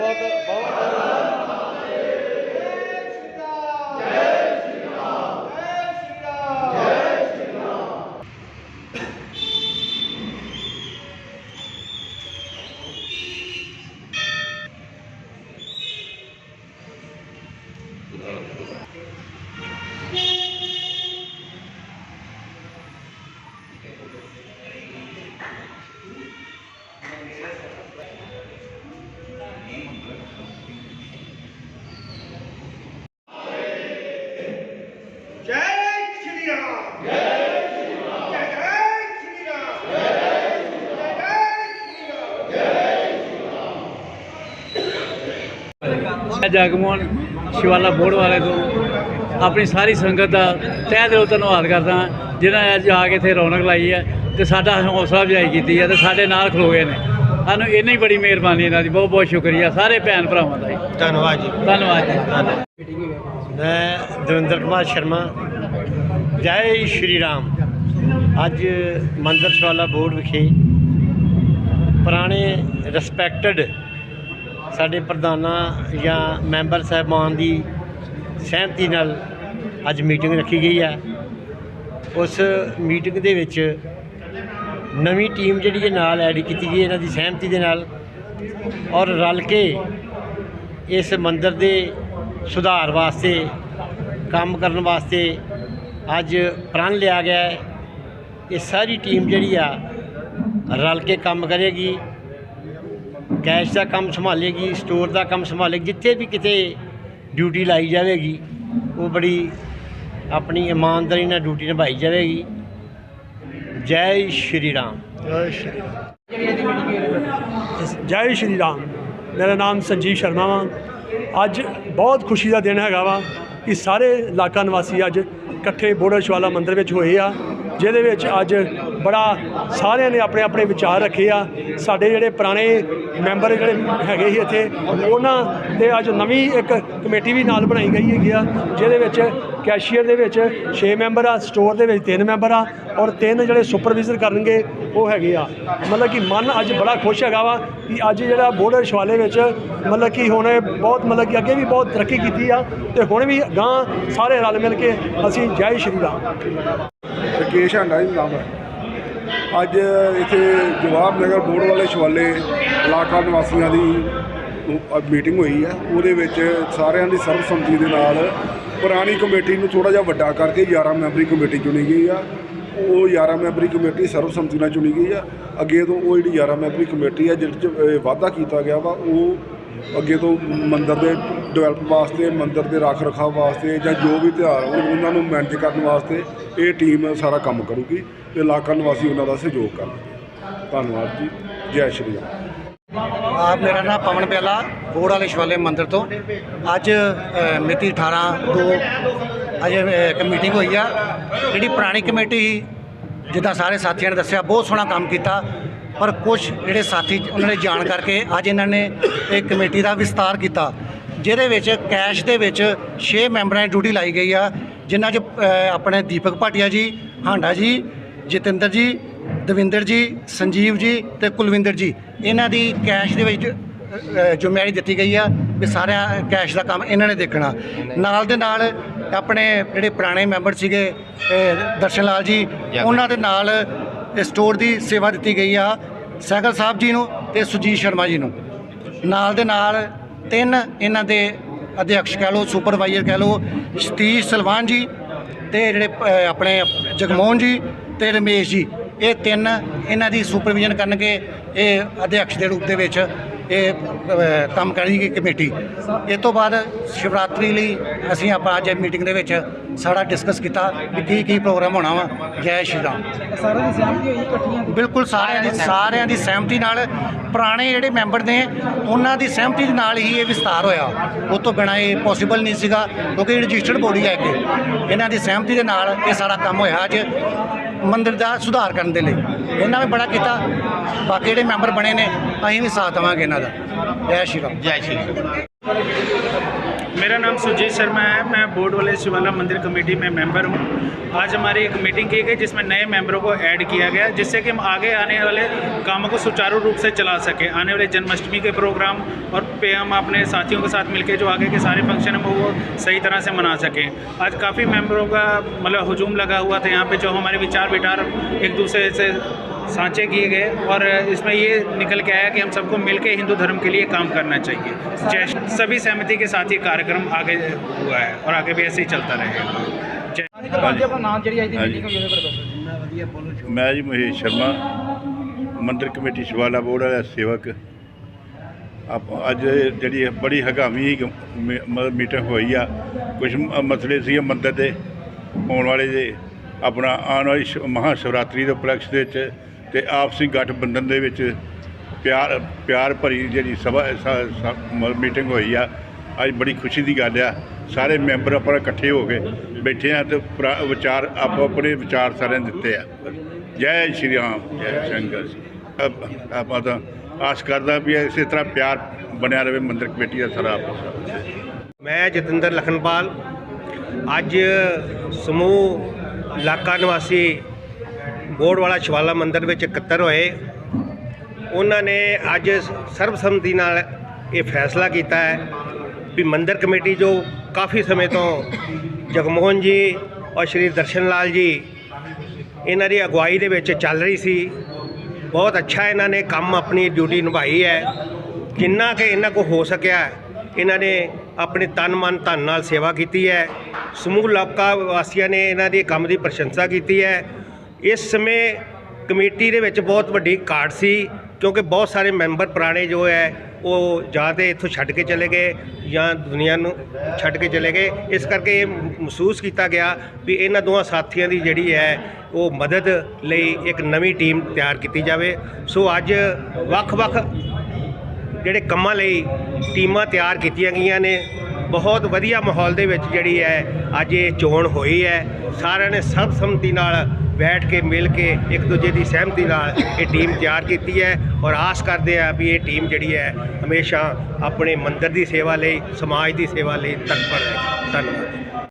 ਬਹੁਤ ਬਹੁਤ ਜੈ ਸ਼੍ਰੀ ਰਾਮ ਜੈ ਸ਼੍ਰੀ ਰਾਮ ਜੈ ਸ਼੍ਰੀ ਰਾਮ ਜੈ ਮੈਂ ਜਗਮੋਹਨ ਸ਼ਿਵਾਲਾ ਬੋਰਡ ਵਾਲੇ ਤੋਂ ਆਪਣੀ ਸਾਰੀ ਸੰਗਤ ਦਾ ਤਹਿ ਦਿਲੋਂ ਧੰਨਵਾਦ ਕਰਦਾ ਜਿਨ੍ਹਾਂ ਅੱਜ ਆ ਕੇ ਇੱਥੇ ਰੌਣਕ ਲਾਈ ਹੈ ਤੇ ਸਾਡਾ ਹੌਸਲਾ ਅਫਜ਼ਾਈ ਕੀਤੀ ਹੈ ਤੇ ਸਾਡੇ ਨਾਲ ਖਲੋ ਗਏ ਨੇ। ਸਾਨੂੰ ਇੰਨੀ ਬੜੀ ਮਿਹਰਬਾਨੀ ਇਹਨਾਂ ਦੀ ਬਹੁਤ ਬਹੁਤ ਸ਼ੁਕਰੀਆ ਸਾਰੇ ਭੈਣ ਭਰਾਵਾਂ ਦਾ ਜੀ। ਧੰਨਵਾਦ ਜੀ। ਧੰਨਵਾਦ ਜੀ। ਮੈਂ ਦਵਿੰਦਰ ਕੁਮਾਰ ਸ਼ਰਮਾ। ਜੈ ਸ਼੍ਰੀ ਰਾਮ। ਅੱਜ ਮੰਦਰ ਸ਼ਵਾਲਾ ਬੋਰਡ ਵਿਖੇ ਪੁਰਾਣੇ ਰਿਸਪੈਕਟਡ ਸਾਡੇ ਪ੍ਰਧਾਨਾਂ ਜਾਂ ਮੈਂਬਰ ਸਾਹਿਬਾਨ ਦੀ ਸਹਿਮਤੀ ਨਾਲ ਅੱਜ ਮੀਟਿੰਗ ਰੱਖੀ ਗਈ ਹੈ। ਉਸ ਮੀਟਿੰਗ ਦੇ ਵਿੱਚ ਨਵੀਂ ਟੀਮ ਜਿਹੜੀ ਹੈ ਨਾਲ ਐਡ ਕੀਤੀ ਗਈ ਇਹਨਾਂ ਦੀ ਸਹਿਮਤੀ ਦੇ ਨਾਲ ਔਰ ਰਲ ਕੇ ਇਸ ਮੰਦਰ ਦੇ ਸੁਧਾਰ ਵਾਸਤੇ, ਕੰਮ ਕਰਨ ਵਾਸਤੇ ਅੱਜ ਪ੍ਰਣ ਲਿਆ ਗਿਆ ਹੈ। ਇਹ ਸਾਰੀ ਟੀਮ ਜਿਹੜੀ ਆ ਰਲ ਕੇ ਕੰਮ ਕਰੇਗੀ। ਕੈਸ਼ ਦਾ ਕੰਮ ਸੰਭਾਲੇਗੀ, ਸਟੋਰ ਦਾ ਕੰਮ ਸੰਭਾਲੇਗੀ, ਜਿੱਥੇ ਵੀ ਕਿਤੇ ਡਿਊਟੀ ਲਾਈ ਜਾਵੇਗੀ, ਉਹ ਬੜੀ ਆਪਣੀ ਇਮਾਨਦਾਰੀ ਨਾਲ ਡਿਊਟੀ ਨਿਭਾਈ ਜਾਵੇਗੀ। ਜੈ ਸ਼੍ਰੀ ਰਾਮ। ਜੈ ਸ਼੍ਰੀ ਰਾਮ। ਮੇਰਾ ਨਾਮ ਸੰਜੀਵ ਸ਼ਰਮਾ ਵਾ। ਅੱਜ ਬਹੁਤ ਖੁਸ਼ੀ ਦਾ ਦਿਨ ਹੈਗਾ ਵਾ ਕਿ ਸਾਰੇ ਇਲਾਕਾ ਨਿਵਾਸੀ ਅੱਜ ਇਕੱਠੇ ਬੋੜਲ ਸ਼ਵਾਲਾ ਮੰਦਿਰ ਵਿੱਚ ਹੋਏ ਆ, ਜਿਹਦੇ ਵਿੱਚ ਅੱਜ ਬੜਾ ਸਾਰਿਆਂ ਨੇ ਆਪਣੇ ਆਪਣੇ ਵਿਚਾਰ ਰੱਖੇ ਆ। ਸਾਡੇ ਜਿਹੜੇ ਪੁਰਾਣੇ ਮੈਂਬਰ ਜਿਹੜੇ ਹੈਗੇ ਸੀ ਇੱਥੇ, ਉਹਨਾਂ ਤੇ ਅੱਜ ਨਵੀਂ ਇੱਕ ਕਮੇਟੀ ਵੀ ਨਾਲ ਬਣਾਈ ਗਈ ਹੈਗੀ ਆ, ਜਿਹਦੇ ਵਿੱਚ ਕੈਸ਼ੀਅਰ ਦੇ ਵਿੱਚ 6 ਮੈਂਬਰ ਆ, ਸਟੋਰ ਦੇ ਵਿੱਚ 3 ਮੈਂਬਰ ਆ ਔਰ ਤਿੰਨ ਜਿਹੜੇ ਸੁਪਰਵਾਈਜ਼ਰ ਕਰਨਗੇ ਉਹ ਹੈਗੇ ਆ। ਮਤਲਬ ਕਿ ਮਨ ਅੱਜ ਬੜਾ ਖੁਸ਼ ਹੈਗਾ ਵਾ ਕਿ ਅੱਜ ਜਿਹੜਾ ਬੋਰਡਰ ਸ਼ਵਾਲੇ ਵਿੱਚ ਮਤਲਬ ਕਿ ਹੁਣ ਬਹੁਤ ਮਤਲਬ ਕਿ ਅੱਗੇ ਵੀ ਬਹੁਤ ਤਰੱਕੀ ਕੀਤੀ ਆ ਤੇ ਹੁਣ ਵੀ ਗਾਂ ਸਾਰੇ ਰਲ ਮਿਲ ਕੇ ਅਸੀਂ ਜੈ ਸ਼੍ਰੀ ਰਾਮ। ਰਕੇਸ਼ ਹਾਂਡਾ ਜੀ ਨਾਮ। ਹੈ ਅੱਜ ਇੱਥੇ ਜਵਾਬ ਨਗਰ ਬੋਰਡ ਵਾਲੇ ਸ਼ਵਾਲੇ ਇਲਾਕਾ ਨਿਵਾਸੀਆਂ ਦੀ ਮੀਟਿੰਗ ਹੋਈ ਹੈ ਉਹਦੇ ਵਿੱਚ ਸਾਰਿਆਂ ਦੀ ਸਰਬਸੰਮਤੀ ਦੇ ਨਾਲ ਪੁਰਾਣੀ ਕਮੇਟੀ ਨੂੰ ਥੋੜਾ ਜਿਹਾ ਵੱਡਾ ਕਰਕੇ 11 ਮੈਂਬਰੀ ਕਮੇਟੀ ਚੁਣੀ ਗਈ ਆ। ਉਹ 11 ਮੈਂਬਰੀ ਕਮੇਟੀ ਸਰਬਸੰਮਤੀ ਨਾਲ ਚੁਣੀ ਗਈ ਆ। ਅੱਗੇ ਤੋਂ ਉਹ ਜਿਹੜੀ 11 ਮੈਂਬਰੀ ਕਮੇਟੀ ਆ ਜਿਹਦੇ ਚ ਅਹ, ਵਾਅਦਾ ਕੀਤਾ ਗਿਆ ਵਾ ਉਹ ਅੱਗੇ ਤੋਂ ਮੰਦਰ ਦੇ ਡਿਵੈਲਪ ਵਾਸਤੇ ਮੰਦਰ ਦੇ ਰੱਖ ਰਖਾਵ ਵਾਸਤੇ ਜਾਂ ਜੋ ਵੀ ਤਿਉਹਾਰ ਹੋਣ ਉਹਨਾਂ ਨੂੰ ਮੈਨੇਜ ਕਰਨ ਵਾਸਤੇ ਇਹ ਟੀਮ ਸਾਰਾ ਕੰਮ ਕਰੂਗੀ ਤੇ ਇਲਾਕਾ ਨਿਵਾਸੀ ਉਹਨਾਂ ਦਾ ਸਹਿਯੋਗ ਕਰਨਗੇ। ਧੰਨਵਾਦ ਜੀ। ਜੈ ਸ਼੍ਰੀ ਰਾਮ। ਆ ਮੇਰਾ ਨਾਮ ਪਵਨ ਪਿਆਲਾ ਬੋੜ ਵਾਲੇ ਸ਼ਿਵਾਲੇ ਮੰਦਿਰ ਤੋਂ। ਅੱਜ ਮਿਤੀ 18 ਤੋਂ ਅੱਜ ਇੱਕ ਮੀਟਿੰਗ ਹੋਈ ਆ। ਜਿਹੜੀ ਪੁਰਾਣੀ ਕਮੇਟੀ ਸੀ, ਜਿੱਦਾਂ ਸਾਰੇ ਸਾਥੀਆਂ ਨੇ ਦੱਸਿਆ ਬਹੁਤ ਸੋਹਣਾ ਕੰਮ ਕੀਤਾ। ਪਰ ਕੁਝ ਜਿਹੜੇ ਸਾਥੀ ਉਹਨਾਂ ਨੇ ਜਾਣ ਕਰਕੇ ਅੱਜ ਇਹਨਾਂ ਨੇ ਇਹ ਕਮੇਟੀ ਦਾ ਵਿਸਤਾਰ ਕੀਤਾ ਜਿਹਦੇ ਵਿੱਚ ਕੈਸ਼ ਦੇ ਵਿੱਚ 6 ਮੈਂਬਰਾਂ ਦੀ ਡਿਊਟੀ ਲਾਈ ਗਈ ਆ ਜਿਨ੍ਹਾਂ 'ਚ ਆਪਣੇ ਦੀਪਕ ਭਾਟੀਆ ਜੀ ਹਾਂਡਾ ਜੀ ਜਤਿੰਦਰ ਜੀ ਦਵਿੰਦਰ ਜੀ ਸੰਜੀਵ ਜੀ ਤੇ ਕੁਲਵਿੰਦਰ ਜੀ। ਇਹਨਾਂ ਦੀ ਕੈਸ਼ ਦੇ ਵਿੱਚ ਜ਼ਿੰਮੇਵਾਰੀ ਦਿੱਤੀ ਗਈ ਆ ਵੀ ਸਾਰਿਆਂ ਕੈਸ਼ ਦਾ ਕੰਮ ਇਹਨਾਂ ਨੇ ਦੇਖਣਾ। ਨਾਲ ਦੇ ਨਾਲ ਆਪਣੇ ਜਿਹੜੇ ਪੁਰਾਣੇ ਮੈਂਬਰ ਸੀਗੇ ਦਰਸ਼ਨ ਲਾਲ ਜੀ ਉਹਨਾਂ ਦੇ ਨਾਲ ਸਟੋਰ ਦੀ ਸੇਵਾ ਦਿੱਤੀ ਗਈ ਆ ਸਹਿਗਲ ਸਾਹਿਬ ਜੀ ਨੂੰ ਤੇ ਸੁਜੀਤ ਸ਼ਰਮਾ ਜੀ ਨੂੰ। ਨਾਲ ਦੇ ਨਾਲ ਤਿੰਨ ਇਹਨਾਂ ਦੇ ਅਧਿਕਸ਼ ਕਹਿ ਲਓ ਸੁਪਰਵਾਈਜ਼ਰ ਕਹਿ ਲਓ, ਸਤੀਸ਼ ਸਲਵਾਨ ਜੀ ਤੇ ਜਿਹੜੇ ਆਪਣੇ ਜਗਮੋਹਨ ਜੀ ਤੇ ਰਮੇਸ਼ ਜੀ। ਇਹ ਤਿੰਨ ਇਹਨਾਂ ਦੀ ਸੁਪਰਵਿਜ਼ਨ ਕਰਨਗੇ ਇਹ ਅਧਿਕਸ਼ ਦੇ ਰੂਪ ਦੇ ਵਿੱਚ। ਇਹ ਅ, ਕੰਮ ਕਰੇਗੀ ਕਮੇਟੀ। ਇਸ ਤੋਂ ਬਾਅਦ ਸ਼ਿਵਰਾਤਰੀ ਲਈ ਅਸੀਂ ਆਪਾਂ ਅੱਜ ਮੀਟਿੰਗ ਦੇ ਵਿੱਚ ਸਾਰਾ ਡਿਸਕਸ ਕੀਤਾ ਵੀ ਕੀ ਕੀ ਪ੍ਰੋਗਰਾਮ ਹੋਣਾ ਵਾ। ਜੈ ਸ਼੍ਰੀ ਰਾਮ। ਸਾਰਿਆਂ ਦੀ ਸਹਿਮਤੀ ਹੋਈ ਇਕੱਠੀਆਂ ਬਿਲਕੁਲ ਸਾਰਿਆਂ ਦੀ ਸਾਰਿਆਂ ਦੀ ਸਹਿਮਤੀ ਨਾਲ ਪੁਰਾਣੇ ਜਿਹੜੇ ਮੈਂਬਰ ਨੇ ਉਹਨਾਂ ਦੀ ਸਹਿਮਤੀ ਦੇ ਨਾਲ ਹੀ ਇਹ ਵਿਸਤਾਰ ਹੋਇਆ। ਉਹ ਤੋਂ ਬਿਨਾਂ ਇਹ ਪੋਸੀਬਲ ਨਹੀਂ ਸੀਗਾ ਕਿਉਂਕਿ ਇਹ ਰਜਿਸਟਰਡ ਬੋਡੀ ਹੈ ਕਿ ਇਹਨਾਂ ਦੀ ਸਹਿਮਤੀ ਦੇ ਨਾਲ ਇਹ ਸਾਰਾ ਕੰਮ ਹੋਇਆ ਅੱਜ। ਮੰਦਰ ਦਾ ਸੁਧਾਰ ਕਰਨ ਦੇ ਲਈ। ਇਹਨਾਂ ਨੇ ਬੜਾ ਕੀਤਾ। ਬਾਕੀ ਜਿਹੜੇ ਮੈਂਬਰ ਬਣੇ ਨੇ, ਅਸੀਂ ਵੀ ਸਾਥ ਦੇਵਾਂਗੇ ਇਹਨਾਂ ਦਾ। ਜੈ ਸ਼੍ਰੀ ਰਾਮ। ਜੈ ਸ਼੍ਰੀ ਰਾਮ। मेरा नाम सुजीत शर्मा है। मैं बोर्ड वाले शिवाला मंदिर कमेटी में मेंबर हूँ। आज हमारी एक मीटिंग की गई जिसमें नए मेंबरों को ऐड किया गया, जिससे कि हम आगे आने वाले कामों को सुचारू रूप से चला सकें। आने वाले जन्माष्टमी के प्रोग्राम और पे हम अपने साथियों के साथ मिलकर जो आगे के सारे फ़ंक्शन हैं, वो सही तरह से मना सकें। आज काफ़ी मेम्बरों का मतलब हजूम लगा हुआ था यहाँ पर जो हमारे विचार विचार एक दूसरे से सांचे किए गए और इसमें ये निकल के आया कि हम सबको मिलकर हिंदू धर्म के लिए काम करना चाहिए जय श्री- सभी सहमति के साथ ये कार्यक्रम आगे हुआ है और आगे भी ऐसे ही चलता रहेगा जय ਮੈਂ ਜੀ ਮਹੇਸ਼ ਸ਼ਰਮਾ ਮੰਦਿਰ ਕਮੇਟੀ ਸ਼ਿਵਾਲਾ ਬੋਰਡ ਦਾ ਸੇਵਕ ਆਪ ਅੱਜ ਜਿਹੜੀ ਇਹ ਬੜੀ ਹਗਾਮੀ ਗ- ਮੀ- ਮ- ਮੀਟਿੰਗ ਹੋਈ ਆ ਕੁਝ ਮ- ਮਸਲੇ ਸੀ ਮੰਦਿਰ ਦੇ ਆਉਣ ਵਾਲੇ ਦੇ ਆਪਣਾ ਆਉਣ ਵਾਲੀ ਸ਼- ਮਹਾਂ ਸ਼ਿਵਰਾਤਰੀ ਦੇ ਉਪਲਕਸ਼ ਦੇ ਵਿੱਚ ਤੇ ਆਪਸੀ ਗਠਬੰਧਨ ਦੇ ਵਿੱਚ ਪਿਆਰ ਪਿਆਰ ਭਰੀ ਜਿਹੜੀ ਸਭਾ ਮੀਟਿੰਗ ਹੋਈ ਆ, ਅੱਜ ਬੜੀ ਖੁਸ਼ੀ ਦੀ ਗੱਲ ਆ। ਸਾਰੇ ਮੈਂਬਰ ਆਪਾਂ ਇਕੱਠੇ ਹੋ ਕੇ ਬੈਠੇ ਆ ਤੇ ਪੁਰਾ- ਵਿਚਾਰ ਆਪੋ ਆਪਣੇ ਵਿਚਾਰ ਸਾਰਿਆਂ ਨੇ ਦਿੱਤੇ ਆ। ਜੈ ਸ਼੍ਰੀ ਰਾਮ, ਜੈ ਸ਼ੰਕਰ ਆਪਾਂ ਤਾਂ ਆਸ ਕਰਦਾ ਵੀ ਇਸੇ ਤਰ੍ਹਾਂ ਪਿਆਰ ਬਣਿਆ ਰਹੇ ਮੰਦਰ ਕਮੇਟੀ ਦਾ ਸਾਰਾ ਮੈਂ ਜਤਿੰਦਰ ਲਖਨਪਾਲ। ਅੱਜ ਸਮੂਹ ਇਲਾਕਾ ਨਿਵਾਸੀ ਬੋਰਡ ਵਾਲਾ ਸ਼ਿਵਾਲਾ ਮੰਦਿਰ ਵਿੱਚ ਇਕੱਤਰ ਹੋਏ। ਉਹਨਾਂ ਨੇ ਅੱਜ ਸਰਬਸੰਮਤੀ ਨਾਲ ਇਹ ਫੈਸਲਾ ਕੀਤਾ ਹੈ ਵੀ ਮੰਦਿਰ ਕਮੇਟੀ ਜੋ ਕਾਫੀ ਸਮੇਂ ਤੋਂ ਜਗਮੋਹਨ ਜੀ ਔਰ ਸ਼੍ਰੀ ਦਰਸ਼ਨ ਲਾਲ ਜੀ, ਇਹਨਾਂ ਦੀ ਅਗਵਾਈ ਦੇ ਵਿੱਚ ਚੱਲ ਰਹੀ ਸੀ। ਬਹੁਤ ਅੱਛਾ ਇਹਨਾਂ ਨੇ ਕੰਮ ਆਪਣੀ ਡਿਊਟੀ ਨਿਭਾਈ ਹੈ। ਜਿੰਨਾ ਕਿ ਇਹਨਾਂ ਕੋ ਹੋ ਸਕਿਆ, ਇਹਨਾਂ ਨੇ ਆਪਣੇ ਤਨ ਮਨ ਧਨ ਨਾਲ ਸੇਵਾ ਕੀਤੀ ਹੈ। ਸਮੂਹ ਇਲਾਕਾ ਵਾਸੀਆਂ ਨੇ ਇਹਨਾਂ ਦੇ ਕੰਮ ਦੀ ਪ੍ਰਸ਼ੰਸਾ ਕੀਤੀ ਹੈ। ਇਸ ਸਮੇਂ ਕਮੇਟੀ ਦੇ ਵਿੱਚ ਬਹੁਤ ਵੱਡੀ ਘਾਟ ਸੀ, ਕਿਉਂਕਿ ਬਹੁਤ ਸਾਰੇ ਮੈਂਬਰ ਪੁਰਾਣੇ ਜੋ ਹੈ, ਉਹ ਜਾਂ ਤੇ ਇੱਥੋਂ ਛੱਡ ਕੇ ਚਲੇ ਗਏ ਜਾਂ ਦੁਨੀਆ ਨੂੰ ਛੱਡ ਕੇ ਚਲੇ ਗਏ। ਇਸ ਕਰਕੇ ਇਹ ਮਹਿਸੂਸ ਕੀਤਾ ਗਿਆ ਵੀ ਇਹਨਾਂ ਦੋਵਾਂ ਸਾਥੀਆਂ ਦੀ ਜਿਹੜੀ ਹੈ, ਉਹ ਮਦਦ ਲਈ ਇੱਕ ਨਵੀਂ ਟੀਮ ਤਿਆਰ ਕੀਤੀ ਜਾਵੇ। ਸੋ ਅੱਜ ਵੱਖ-ਵੱਖ ਜਿਹੜੇ ਕੰਮਾਂ ਲਈ ਟੀਮਾਂ ਤਿਆਰ ਕੀਤੀਆਂ ਗਈਆਂ ਨੇ ਬਹੁਤ ਵਧੀਆ ਮਾਹੌਲ ਦੇ ਵਿੱਚ ਜਿਹੜੀ ਹੈ, ਅੱਜ ਇਹ ਚੋਣ ਹੋਈ ਹੈ। ਸਾਰਿਆਂ ਨੇ ਸਰਬਸੰਮਤੀ ਨਾਲ ਬੈਠ ਕੇ, ਮਿਲ ਕੇ ਇੱਕ ਦੂਜੇ ਦੀ ਸਹਿਮਤੀ ਨਾਲ ਇਹ ਟੀਮ ਤਿਆਰ ਕੀਤੀ ਹੈ ਔਰ ਆਸ ਕਰਦੇ ਆ ਵੀ ਇਹ ਟੀਮ ਜਿਹੜੀ ਹੈ, ਹਮੇਸ਼ਾ ਆਪਣੇ ਮੰਦਰ ਦੀ ਸੇਵਾ ਲਈ, ਸਮਾਜ ਦੀ ਸੇਵਾ ਲਈ ਤਤਪਰ ਰਹੇ। ਧੰਨਵਾਦ।